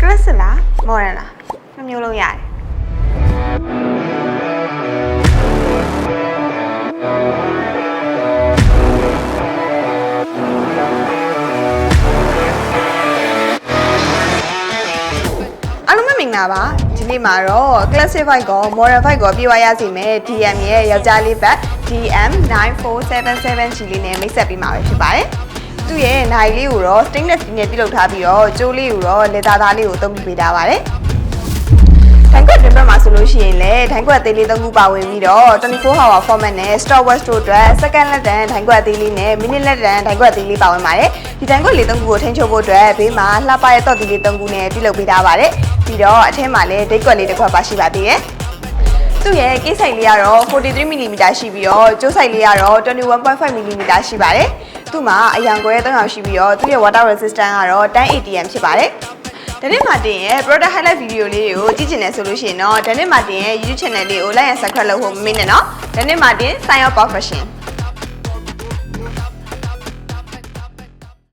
ကလစ်စစ်လားမော်ဒန်လားနှစ်မျိုးလုံးရတယ်အားလုံးပဲမင်္ဂလာပါဒီနေ့မှာတော့ classic bike ကို modern bike ကိုပြေဝရစီမယ် DM ရဲ့ယောက်ျားလေးဘက် DM 9477G လေးနဲ့မိတ်ဆက်ပေးမှာပဲဖြစ်ပါတယ် သူ့ရဲ့နိုင်လေးကိုတော့ stainless steel နဲ့ပြုလုပ်ထားပြီးတော့ကြိုးလေးကိုတော့ leather သားလေးကိုအသုံးပြုပေးထားပါတယ်ဒိုင်ကွက်တင်ဘက်မှာဆိုလို့ရှိရင်လည်းဒိုင်ကွက်သေးလေးသုံးခုပါဝင်ပြီးတော့24 hour format နဲ့ stopwatch တို့အတွက် second လက်တန်ဒိုင်ကွက်သေးလေးနဲ့ minute လက်တန်ဒိုင်ကွက်သေးလေးပါဝင်ပါတယ်ဒီဒိုင်ကွက်လေးသုံးခုကိုထိန်းချုပ်ဖို့အတွက်ဘေးမှာလှပရဲ့တော့သေးလေးသုံးခုနဲ့ပြုလုပ်ပေးထားပါတယ်ပြီးတော့အထက်မှာလည်းဒိတ်ကွက်လေးတစ်ခွက်ပါရှိပါသေးတယ်သူ့ရဲ့ကိဆိုင်လေးကတော့43 mm ရှိပြီးတော့ကျိုးဆိုင်လေးကတော့21.5 mm ရှိပါတယ်။ သူ့မှာအယောင်ကွဲ300ရှိပြီးတော့သူ့ရဲ့ water resistant ကတော့ 1080m ဖြစ်ပါတယ်။ဒနစ်မာတင်ရဲ့ product highlight video လေးတွေကိုကြည့်ချင်တယ်ဆိုလို့ရှိရင်တော့ဒနစ်မာတင်ရဲ့ YouTube channel လေးကို like and subscribe လုပ်ဖို့မမေ့နဲ့နော်။ဒနစ်မာတင် sign up profession